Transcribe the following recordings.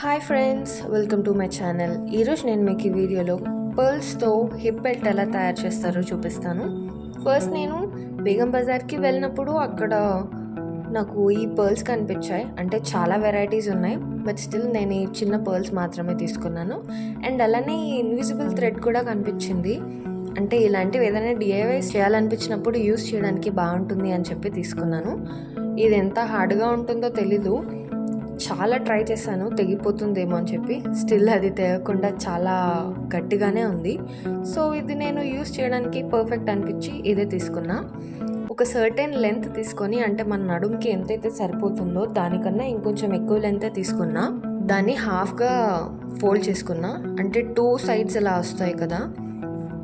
Hi friends welcome to my channel ఈరోజు నేను మీకు ఈ వీడియోలో పర్ల్స్తో హిప్ బెల్ట్ ఎలా తయారు చేస్తారో చూపిస్తాను. ఫస్ట్ నేను బేగం బజార్కి వెళ్ళినప్పుడు అక్కడ నాకు ఈ పర్ల్స్ కనిపించాయి. అంటే చాలా వెరైటీస్ ఉన్నాయి బట్ స్టిల్ నేను ఈ చిన్న పర్ల్స్ మాత్రమే తీసుకున్నాను. అండ్ అలానే ఈ ఇన్విజిబుల్ థ్రెడ్ కూడా కనిపించింది. అంటే ఇలాంటివి ఏదైనా డిఐవైస్ చేయాలనిపించినప్పుడు యూస్ చేయడానికి బాగుంటుంది అని చెప్పి తీసుకున్నాను. ఇది ఎంత హార్డ్గా ఉంటుందో తెలీదు. చాలా ట్రై చేశాను తెగిపోతుందేమో అని చెప్పి. స్టిల్ అది తెగకుండా చాలా గట్టిగానే ఉంది. సో ఇది నేను యూస్ చేయడానికి పర్ఫెక్ట్ అనిపించి ఇదే తీసుకున్నా. ఒక సర్టెన్ లెంత్ తీసుకొని అంటే మన నడుంకి ఎంతైతే సరిపోతుందో దానికన్నా ఇంకొంచెం ఎక్కువ లెంత్ తీసుకున్నా. దాన్ని హాఫ్గా ఫోల్డ్ చేసుకున్నా. అంటే టూ సైడ్స్ ఇలా వస్తాయి కదా.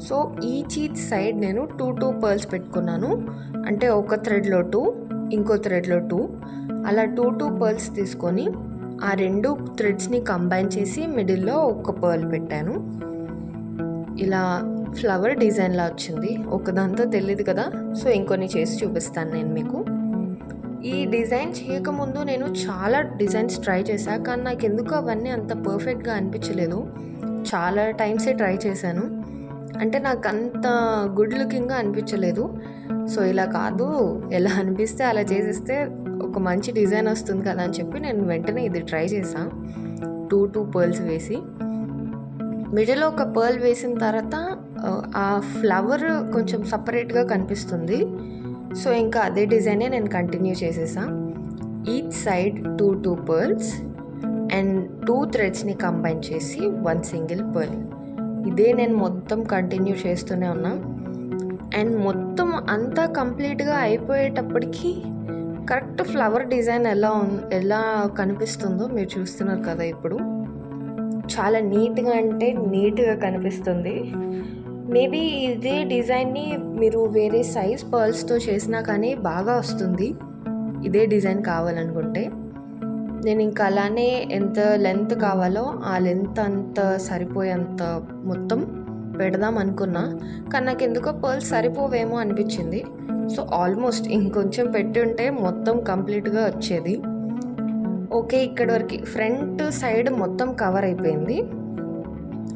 సో ఈ చీజ్ సైడ్ నేను టూ టూ పర్ల్స్ పెట్టుకున్నాను. అంటే ఒక థ్రెడ్లో టూ ఇంకో థ్రెడ్లో టూ. అలా టూ టూ పర్ల్స్ తీసుకొని ఆ రెండు థ్రెడ్స్ని కంబైన్ చేసి మిడిల్లో ఒక పర్ల్ పెట్టాను. ఇలా ఫ్లవర్ డిజైన్లా వచ్చింది. ఒకదంతా తెలియదు కదా. సో ఇంకొన్ని చేసి చూపిస్తాను నేను మీకు. ఈ డిజైన్ చేయకముందు నేను చాలా డిజైన్స్ ట్రై చేశాను కానీ నాకు ఎందుకు అవన్నీ అంత పర్ఫెక్ట్గా అనిపించలేదు. చాలా టైమ్సే ట్రై చేశాను. అంటే నాకు అంత గుడ్ లుకింగ్గా అనిపించలేదు. సో ఇలా కాదు. ఎలా అనిపిస్తే అలా చేసేస్తే ఒక మంచి డిజైన్ వస్తుంది కదా అని చెప్పి నేను వెంటనే ఇది ట్రై చేశాను టూ టూ పర్ల్స్ వేసి. మిడిల్లో ఒక పర్ల్ వేసిన తర్వాత ఆ, ఆ ఫ్లవర్ కొంచెం సపరేట్గా కనిపిస్తుంది. సో ఇంకా అదే డిజైనే నేను కంటిన్యూ చేసేసా each side two two pearls and two థ్రెడ్స్ని combine చేసి వన్ సింగిల్ పర్ల్. ఇదే నేను మొత్తం కంటిన్యూ చేస్తూనే ఉన్నా. అండ్ మొత్తం అంతా కంప్లీట్గా అయిపోయేటప్పటికి కరెక్ట్ ఫ్లవర్ డిజైన్ ఎలా ఎలా కనిపిస్తుందో మీరు చూస్తున్నారు కదా ఇప్పుడు. చాలా నీట్గా అంటే నీట్గా కనిపిస్తుంది. మేబీ ఇదే డిజైన్ని మీరు వేరే సైజ్ పర్ల్స్తో చేసినా కానీ బాగా వస్తుంది. ఇదే డిజైన్ కావాలనుకుంటే. నేను ఇంకా అలానే ఎంత లెంత్ కావాలో ఆ లెంత్ అంత సరిపోయేంత మొత్తం పెడదాం అనుకున్నా. కానీ నాకు ఎందుకో పర్ల్స్ సరిపోవేమో అనిపించింది. సో ఆల్మోస్ట్ ఇంకొంచెం పెట్టి ఉంటే మొత్తం కంప్లీట్గా వచ్చేది. ఓకే ఇక్కడ వరకు ఫ్రంట్ సైడ్ మొత్తం కవర్ అయిపోయింది.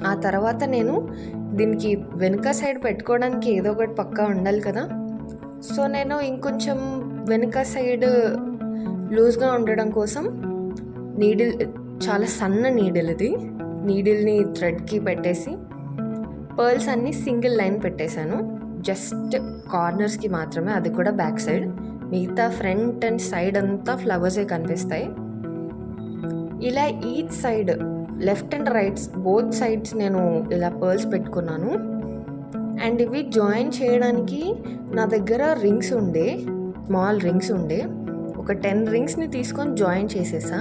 ఆ తర్వాత నేను దీనికి వెనుక సైడ్ పెట్టుకోవడానికి ఏదో ఒకటి పక్కా ఉండాలి కదా. సో నేను ఇంకొంచెం వెనుక సైడ్ లూజ్గా ఉండడం కోసం నీడిల్ చాలా సన్న నీడిల్ ఇది. నీడిల్ని థ్రెడ్కి పెట్టేసి పర్ల్స్ అన్నీ సింగిల్ లైన్ పెట్టేశాను. జస్ట్ కార్నర్స్కి మాత్రమే అది కూడా బ్యాక్ సైడ్. మిగతా ఫ్రంట్ అండ్ సైడ్ అంతా ఫ్లవర్సే కనిపిస్తాయి. ఇలా each side left and rights both sides నేను ఇలా పర్ల్స్ పెట్టుకున్నాను. అండ్ ఇవి జాయిన్ చేయడానికి నా దగ్గర రింగ్స్ ఉండే స్మాల్ రింగ్స్ ఉండే. ఒక టెన్ రింగ్స్ని తీసుకొని జాయిన్ చేసేసా.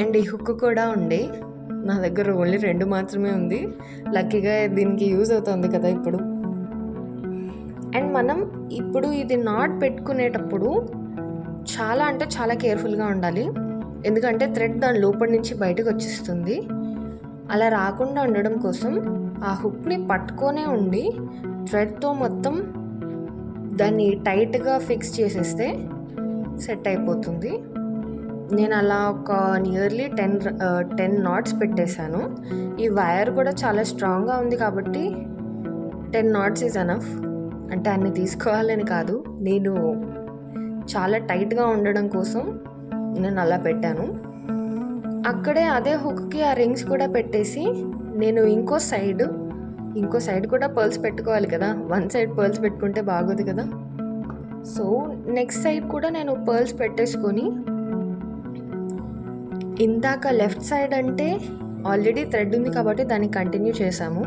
అండ్ ఈ హుక్ కూడా ఉండే. నా దగ్గర ఓన్లీ రెండు మాత్రమే ఉంది. లక్కీగా దీనికి యూజ్ అవుతుంది కదా ఇప్పుడు. అండ్ మనం ఇప్పుడు ఇది నాట్ పెట్టుకునేటప్పుడు చాలా అంటే చాలా కేర్ఫుల్గా ఉండాలి. ఎందుకంటే థ్రెడ్ దాని లోపల నుంచి బయటకు వచ్చేస్తుంది. అలా రాకుండా ఉండడం కోసం ఆ హుక్ని పట్టుకొనే ఉండి థ్రెడ్తో మొత్తం దాన్ని టైట్గా ఫిక్స్ చేసేస్తే సెట్ అయిపోతుంది. నేను అలా ఒక నియర్లీ టెన్ టెన్ నాట్స్ పెట్టేశాను. ఈ వైర్ కూడా చాలా స్ట్రాంగ్గా ఉంది కాబట్టి టెన్ నాట్స్ ఈజ్ అనఫ్ అంటే అన్ని తీసుకోవాలని కాదు. నేను చాలా టైట్గా ఉండడం కోసం నేను అలా పెట్టాను. అక్కడే అదే హుక్కి ఆ రింగ్స్ కూడా పెట్టేసి నేను ఇంకో సైడ్ ఇంకో సైడ్ కూడా పర్ల్స్ పెట్టుకోవాలి కదా. వన్ సైడ్ పర్ల్స్ పెట్టుకుంటే బాగోదు కదా. సో నెక్స్ట్ సైడ్ కూడా నేను పర్ల్స్ పెట్టేసుకొని ఇందాక లెఫ్ట్ సైడ్ అంటే ఆల్రెడీ థ్రెడ్ ఉంది కాబట్టి దాన్ని కంటిన్యూ చేసాము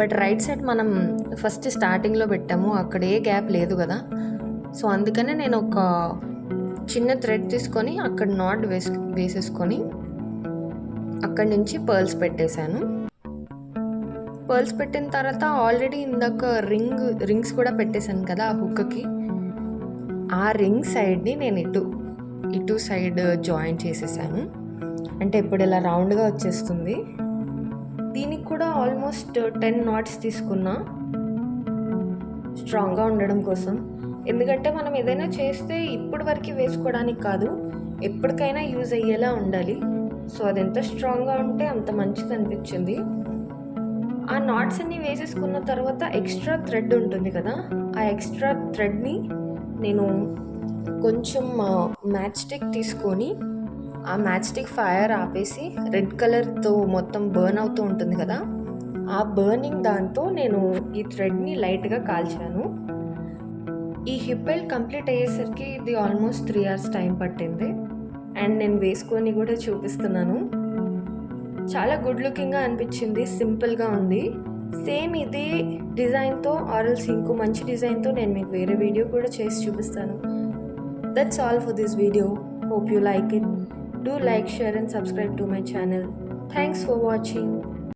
బట్ రైట్ సైడ్ మనం ఫస్ట్ స్టార్టింగ్లో పెట్టాము. అక్కడ ఏ గ్యాప్ లేదు కదా. సో అందుకనే నేను ఒక చిన్న థ్రెడ్ తీసుకొని అక్కడ నాట్ వేసు వేసేసుకొని అక్కడి నుంచి పర్ల్స్ పెట్టేశాను. పర్ల్స్ పెట్టిన తర్వాత ఆల్రెడీ ఇందాక రింగ్ రింగ్స్ కూడా పెట్టేశాను కదా ఆ హుక్కి. ఆ రింగ్ సైడ్ని నేను ఇటు ఇటు సైడ్ జాయిన్ చేసేసాను. అంటే ఇప్పుడు ఇలా రౌండ్గా వచ్చేస్తుంది. దీనికి కూడా ఆల్మోస్ట్ uh, టెన్ నాట్స్ తీసుకున్నా. స్ట్రాంగ్గా ఉండడం కోసం. ఎందుకంటే మనం ఏదైనా చేస్తే ఇప్పటి వరకు వేసుకోవడానికి కాదు ఎప్పటికైనా యూజ్ అయ్యేలా ఉండాలి. సో అది ఎంత స్ట్రాంగ్గా ఉంటే అంత మంచిది అనిపించింది. ఆ నాట్స్ అన్ని వేసేసుకున్న తర్వాత ఎక్స్ట్రా థ్రెడ్ ఉంటుంది కదా ఆ ఎక్స్ట్రా థ్రెడ్ని నేను కొంచెం uh, మ్యాచ్ స్టిక్ తీసుకొని ఆ మ్యాచ్ స్టిక్ ఫైర్ ఆపేసి రెడ్ కలర్తో మొత్తం బర్న్ అవుతూ ఉంటుంది కదా ఆ బర్నింగ్ దాంతో నేను ఈ థ్రెడ్ని లైట్గా కాల్చాను. ఈ హిప్ బెల్ట్ కంప్లీట్ అయ్యేసరికి ఇది ఆల్మోస్ట్ త్రీ అవర్స్ టైం పట్టింది. అండ్ నేను వేసుకొని కూడా చూపిస్తున్నాను. చాలా గుడ్ లుకింగ్గా అనిపించింది సింపుల్గా ఉంది. సేమ్ ఇదే డిజైన్తో ఆరల్స్ ఇంకో మంచి డిజైన్తో నేను మీకు వేరే వీడియో కూడా చేసి చూపిస్తాను. That's all for this video hope you like it Do like, share and subscribe to my channel. Thanks for watching.